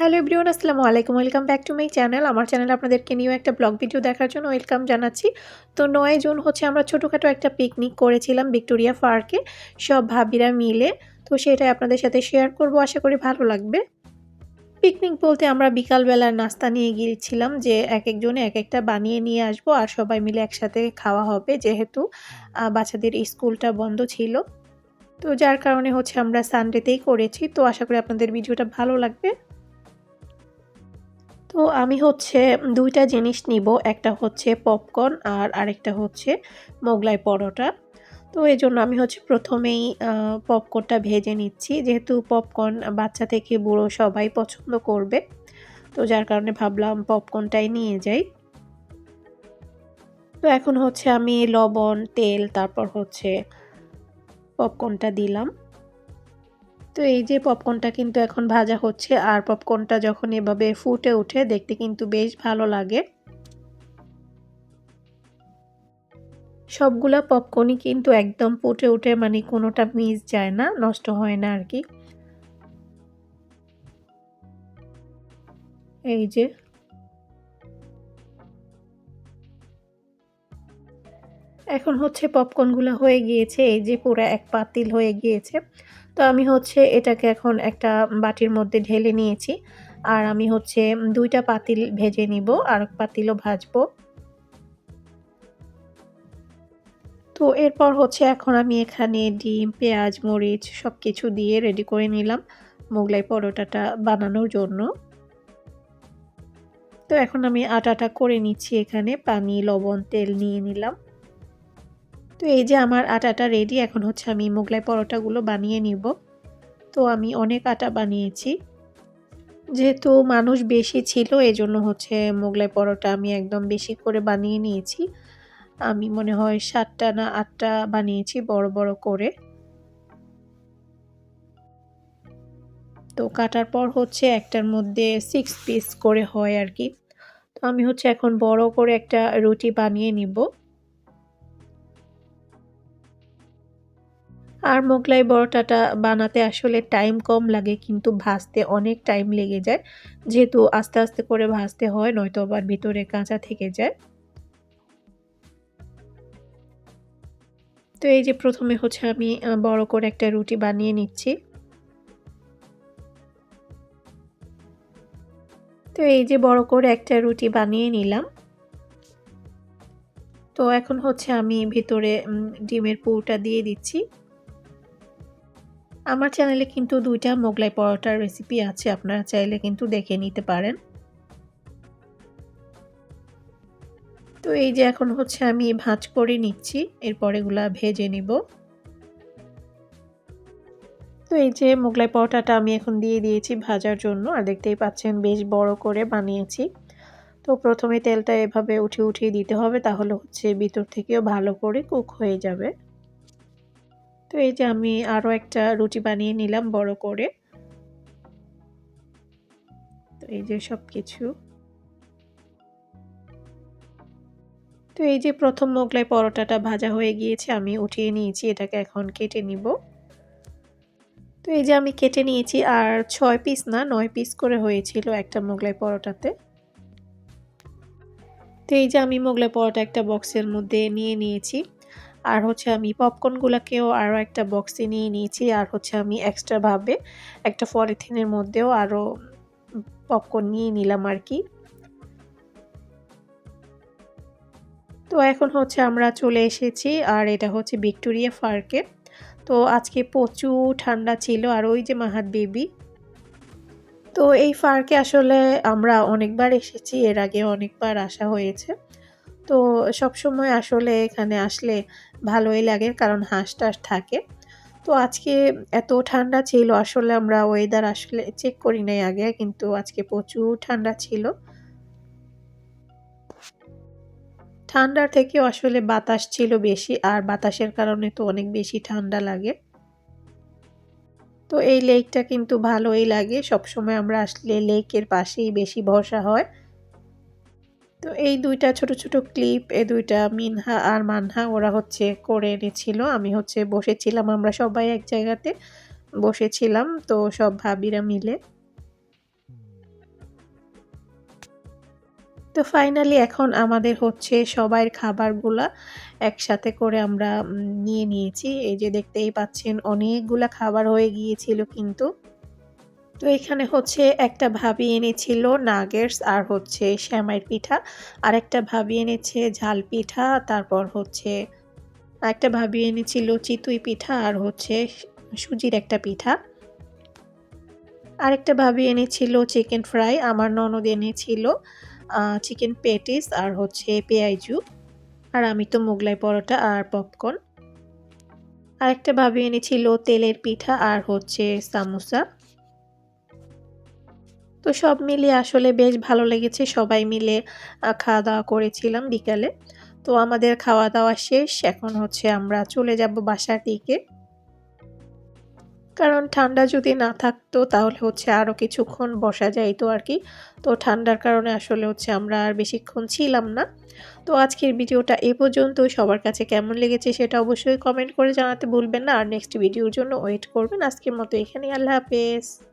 Hello everyone, আসসালামু আলাইকুম। Welcome back to my channel. আমার চ্যানেলে আপনাদেরকে নিউ একটা ব্লগ ভিডিও দেখার জন্য ওয়েলকাম জানাচ্ছি। তো নয় জুন হচ্ছে আমরা ছোটোখাটো একটা পিকনিক করেছিলাম ভিক্টোরিয়া পার্কে, সব ভাবিরা মিলে। তো সেটাই আপনাদের সাথে শেয়ার করব, আশা করি ভালো লাগবে। পিকনিক বলতে আমরা বিকালবেলার নাস্তা নিয়ে গিয়েছিলাম যে এক একজনে এক একটা বানিয়ে নিয়ে আসব আর সবাই মিলে একসাথে খাওয়া হবে যেহেতু বাচ্চাদের স্কুলটা বন্ধ ছিল। তো যার কারণে হচ্ছে আমরা সানডেতেই করেছি। তো আশা করি আপনাদের ভিডিওটা ভালো লাগবে। তো আমি হচ্ছে দুইটা জিনিস নিব। একটা হচ্ছে পপকর্ন আর আরেকটা হচ্ছে মোগলাই পরোটা। তো এই জন্য আমি হচ্ছে প্রথমেই পপকর্নটা ভেজে নিচ্ছি। যেহেতু পপকর্ন বাচ্চা থেকে বুড়ো সবাই পছন্দ করবে, তো যার কারণে ভাবলাম পপকর্নটাই নিয়ে যাই। তো এখন হচ্ছে আমি লবণ, তেল, তারপর হচ্ছে পপকর্নটা দিলাম। তো এই যে পপকর্নটা কিন্তু এখন ভাজা হচ্ছে আর পপকর্নটা যখন এভাবে ফুটে উঠে দেখতে কিন্তু বেশ ভালো লাগে। সবগুলা পপকর্নই কিন্তু একদম ফুটে উঠে মানে কোনোটা মিস যায় না, নষ্ট হয় না আর কি। এই যে এখন হচ্ছে পপকর্নগুলো হয়ে গিয়েছে, এই যে পুরো এক পাতিল হয়ে গিয়েছে। তো আমি হচ্ছে এটাকে এখন একটা বাটির মধ্যে ঢেলে নিয়েছি আর আমি হচ্ছে দুইটা পাতিল ভেজে নিব, আর পাতিলও ভাজবো। তো এরপর হচ্ছে এখন আমি এখানে ডিম, পেঁয়াজ, মরিচ সব কিছু দিয়ে রেডি করে নিলাম মোগলাই পরোটাটা বানানোর জন্য। তো এখন আমি আটাটা করে নিচ্ছি এখানে, পানি, লবণ, তেল নিয়ে নিলাম। তো এই যে আমার আটাটা রেডি এখন হচ্ছে আমি মোগলাই পরোটাগুলো বানিয়ে নিব। তো আমি অনেক আটা বানিয়েছি। যেহেতু মানুষ বেশি ছিল এই জন্য হচ্ছে মোগলাই পরোটা আমি একদম বেশি করে বানিয়ে নিয়েছি। আমি মনে হয় সাতটা না আটটা বানিয়েছি, বড় বড় করে। তো কাটার পর হচ্ছে একটার মধ্যে সিক্স পিস করে হয় আর কি। তো আমি হচ্ছে এখন বড় করে একটা রুটি বানিয়ে নিব। আর মোগলাই বড়টাটা বানাতে আসলে টাইম কম লাগে, কিন্তু ভাজতে অনেক টাইম লেগে যায়। যেহেতু আস্তে আস্তে করে ভাজতে হয়, নয়তো আবার ভিতরে কাঁচা থেকে যায়। তো এই যে প্রথমে হচ্ছে আমি বড় করে একটা রুটি বানিয়ে নিচ্ছি। তো এই যে বড় করে একটা রুটি বানিয়ে নিলাম। তো এখন হচ্ছে আমি ভিতরে ডিমের পুরটা দিয়ে দিচ্ছি। আমার চ্যানেলে কিন্তু দুইটা মোগলাই পরোটার রেসিপি আছে, আপনারা চাইলে কিন্তু দেখে নিতে পারেন। তো এই যে এখন হচ্ছে আমি ভাঁজ করে নিচ্ছি, এরপর এগুলা ভেজে নিব। তো এই যে মোগলাই পরোটাটা আমি এখন দিয়ে দিয়েছি ভাজার জন্য, আর দেখতেই পাচ্ছেন বেশ বড় করে বানিয়েছি। তো প্রথমে তেলটা এভাবে উঠিয়ে উঠিয়ে দিতে হবে, তাহলে হচ্ছে ভিতর থেকেও ভালো করে কুক হয়ে যাবে। তো এই যে আমি আরও একটা রুটি বানিয়ে নিলাম বড় করে। তো এই যে সব কিছু তো এই যে প্রথম মোগলাই পরোটাটা ভাজা হয়ে গিয়েছে, আমি উঠিয়ে নিয়েছি, এটাকে এখন কেটে নিব। তো এই যে আমি কেটে নিয়েছি, আর ছয় পিস না, নয় পিস করে হয়েছিল একটা মোগলাই পরোটাতে। তো এই যে আমি মোগলাই পরোটা একটা বক্সের মধ্যে নিয়ে নিয়েছি। আর হচ্ছে আমি পপকর্নগুলোকেও আরও একটা বক্সে নিয়ে নিয়েছি, আর হচ্ছে আমি এক্সট্রাভাবে একটা পলিথিনের মধ্যেও আরও পপকর্ন নিয়ে নিলাম আর কি। তো এখন হচ্ছে আমরা চলে এসেছি, আর এটা হচ্ছে ভিক্টোরিয়া পার্কে। তো আজকে প্রচুর ঠান্ডা ছিল, আর ওই যে মাহাত বেবি। তো এই পার্কে আসলে আমরা অনেকবার এসেছি, এর আগে অনেকবার আসা হয়েছে। তো সবসময় আসলে এখানে আসলে ভালোই লাগে কারণ হাঁস টাস থাকে। তো আজকে এত ঠান্ডা ছিল, আসলে আমরা ওয়েদার আসলে চেক করি নাই আগে, কিন্তু আজকে প্রচুর ঠান্ডা ছিল। ঠান্ডার থেকেও আসলে বাতাস ছিল বেশি, আর বাতাসের কারণে তো অনেক বেশি ঠান্ডা লাগে। তো এই লেকটা কিন্তু ভালোই লাগে সবসময় আমরা আসলে লেকের পাশেই বেশি ভরসা হয়। তো এই দুইটা ছোট ছোট ক্লিপ এই দুইটা মিনহা আর মানহা, ওরা হচ্ছে করে এনেছিল। আমি হচ্ছে বসেছিলাম, আমরা সবাই এক জায়গাতে বসেছিলাম, তো সব ভাবিরা মিলে। তো ফাইনালি এখন আমাদের হচ্ছে সবাইয়ের খাবারগুলা একসাথে করে আমরা নিয়ে নিয়েছি। এই যে দেখতেই পাচ্ছেন, অনেকগুলা খাবার হয়ে গিয়েছিল কিন্তু। তো এখানে হচ্ছে একটা ভাবি এনেছিল নাগেটস আর হচ্ছে শ্যামাইয়ের পিঠা। আর একটা ভাবি এনেছে ঝাল পিঠা, তারপর হচ্ছে আরেকটা ভাবি এনেছিল চিতই পিঠা আর হচ্ছে সুজির একটা পিঠা। আরেকটা ভাবি এনেছিল চিকেন ফ্রাই, আমার ননদ এনেছিল চিকেন পেটিস আর হচ্ছে পেঁয়াজু। আর আমি তো মোগলাই পরোটা আর পপকর্ন। আরেকটা ভাবি এনেছিল তেলের পিঠা আর হচ্ছে সামোসা। তো সব মিলিয়ে আসলে বেশ ভালো লেগেছে। সবাই মিলে খাওয়া-দাওয়া করেছিলাম বিকালে। তো আমাদের খাওয়া-দাওয়া শেষ। এখন হচ্ছে আমরা চলে যাব বাসার দিকে। কারণ ঠান্ডা যদি না থাকতো তাহলে হচ্ছে আরও কিছুক্ষণ বসা যাইতো আর কি তো ঠান্ডার কারণে আসলে হচ্ছে আমরা আর বেশিক্ষণ ছিলাম না। তো আজকের ভিডিওটা এ পর্যন্তই। সবার কাছে কেমন লেগেছে সেটা অবশ্যই কমেন্ট করে জানাতে ভুলবেন না। আর নেক্সট ভিডিওর জন্য ওয়েট করবেন। আজকের মতো এখানেই আল্লাহ হাফেজ।